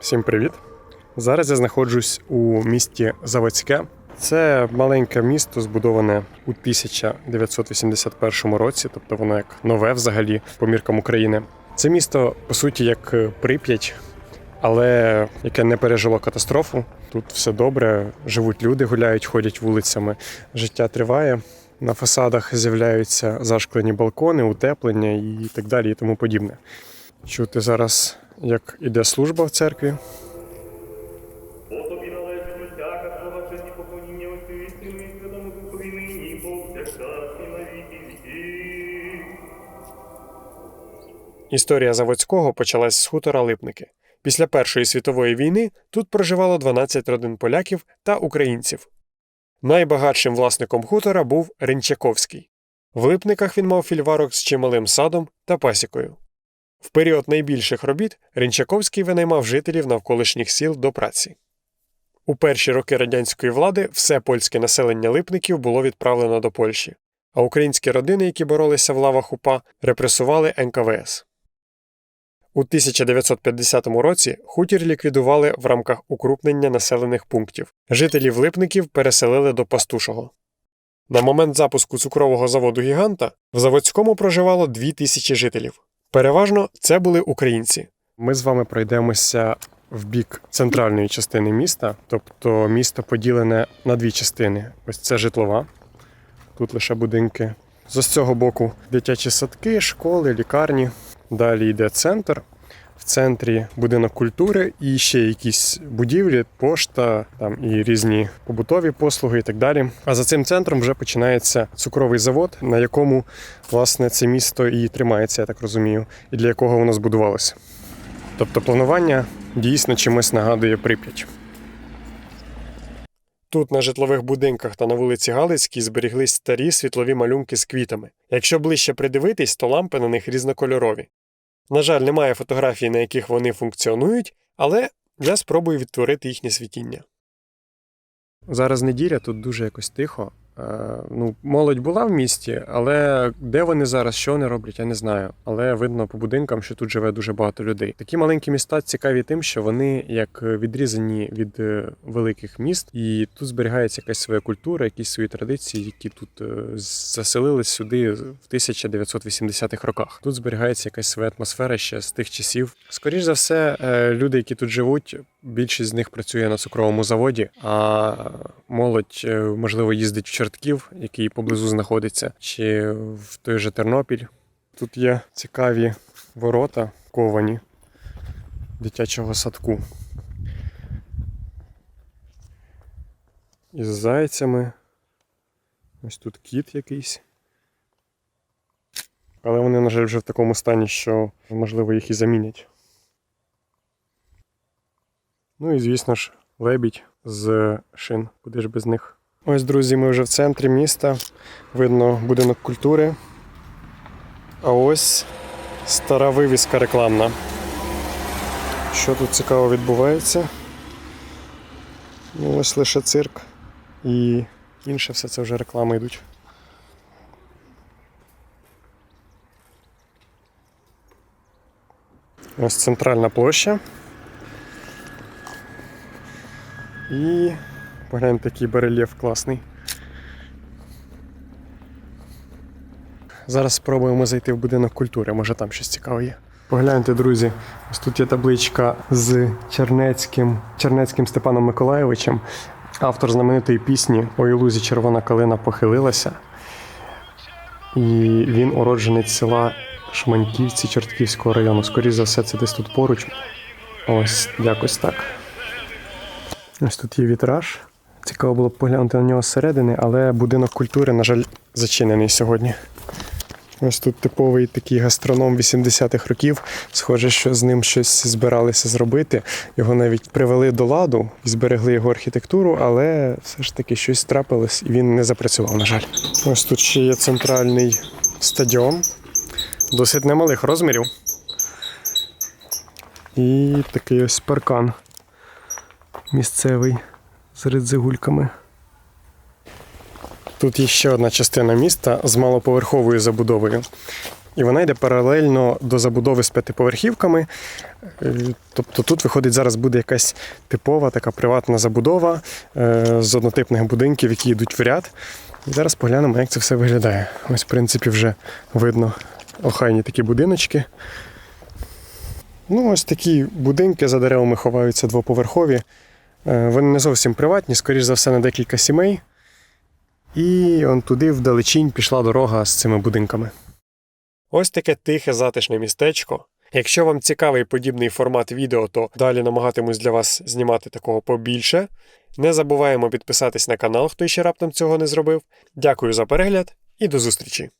Всім привіт! Зараз я знаходжусь у місті Заводське. Це маленьке місто, збудоване у 1981 році, тобто воно як нове взагалі по міркам України. Це місто, по суті, як Прип'ять, але яке не пережило катастрофу. Тут все добре, живуть люди, гуляють, ходять вулицями. Життя триває. На фасадах з'являються зашклені балкони, утеплення і так далі, і тому подібне. Чути зараз, як іде служба в церкві. Історія Заводського почалась з хутора Липники. Після Першої світової війни тут проживало 12 родин поляків та українців. Найбагатшим власником хутора був Ренчаковський. В Липниках він мав фільварок з чималим садом та пасікою. В період найбільших робіт Ренчаковський винаймав жителів навколишніх сіл до праці. У перші роки радянської влади все польське населення липників було відправлено до Польщі, а українські родини, які боролися в лавах УПА, репресували НКВС. У 1950 році хутір ліквідували в рамках укрупнення населених пунктів. Жителів Липників переселили до Пастушого. На момент запуску цукрового заводу Гіганта в Заводському проживало 2000 жителів. Переважно це були українці. Ми з вами пройдемося в бік центральної частини міста, тобто місто поділене на дві частини. Ось це житлова, тут лише будинки. З цього боку дитячі садки, школи, лікарні. Далі йде центр. В центрі будинок культури і ще якісь будівлі, пошта, там і різні побутові послуги і так далі. А за цим центром вже починається цукровий завод, на якому власне це місто і тримається, я так розумію, і для якого воно збудувалося. Тобто планування дійсно чимось нагадує Прип'ять. Тут на житлових будинках та на вулиці Галицькій зберіглись старі світлові малюнки з квітами. Якщо ближче придивитись, то лампи на них різнокольорові. На жаль, немає фотографій, на яких вони функціонують, але я спробую відтворити їхнє світіння. Зараз неділя, тут дуже якось тихо. Е, Ну, молодь була в місті, але де вони зараз, що вони роблять, я не знаю. Але видно по будинкам, що тут живе дуже багато людей. Такі маленькі міста цікаві тим, що вони як відрізані від е, великих міст, і тут зберігається якась своя культура, якісь свої традиції, які тут е, заселились сюди в 1980-х роках. Тут зберігається якась своя атмосфера ще з тих часів. Скоріш за все, люди, які тут живуть, більшість з них працює на цукровому заводі, а молодь, можливо, їздить в Чортків, який поблизу знаходиться, чи в той же Тернопіль. Тут є цікаві ворота ковані дитячого садку. Із зайцями. Ось тут кіт якийсь. Але вони, на жаль, вже в такому стані, що можливо їх і замінять. Ну і звісно ж, лебідь з шин. Куди ж без них? Ось, друзі, ми вже в центрі міста. Видно будинок культури. А ось стара вивіска рекламна. Що тут цікаво відбувається? Ну, ось лише цирк і інше все це вже реклами йдуть. Ось центральна площа. І погляньте, який барельєф класний. Зараз спробуємо зайти в будинок культури, може там щось цікаве є. Погляньте, друзі, ось тут є табличка з Чернецьким, Чернецьким Степаном Миколаєвичем, автор знаменитої пісні Ой у лузі червона калина похилилася. І він уродженець села Шманьківці Чортківського району. Скоріше за все, це десь тут поруч. Ось якось так. Ось тут є вітраж. Цікаво було б поглянути на нього зсередини, але будинок культури, на жаль, зачинений сьогодні. Ось тут типовий такий гастроном 80-х років. Схоже, що з ним щось збиралися зробити. Його навіть привели до ладу і зберегли його архітектуру, але все ж таки щось трапилось і він не запрацював, на жаль. Ось тут ще є центральний стадіон, досить немалих розмірів. І такий ось паркан місцевий з ридзигульками. Тут є ще одна частина міста з малоповерховою забудовою. і вона йде паралельно до забудови з п'ятиповерхівками. Е, Тобто тут виходить зараз буде якась типова така приватна забудова е, з однотипних будинків, які йдуть в ряд. І зараз поглянемо, як це все виглядає. Ось, в принципі, вже видно охайні такі будиночки. Ну, ось такі будинки за деревами ховаються двоповерхові. Е, Вони не зовсім приватні, скоріш за все, на декілька сімей. І он туди вдалечінь пішла дорога з цими будинками. Ось таке тихе затишне містечко. Якщо вам цікавий подібний формат відео, то далі намагатимусь для вас знімати такого побільше. Не забуваємо підписатись на канал, хто ще раптом цього не зробив. Дякую за перегляд і до зустрічі!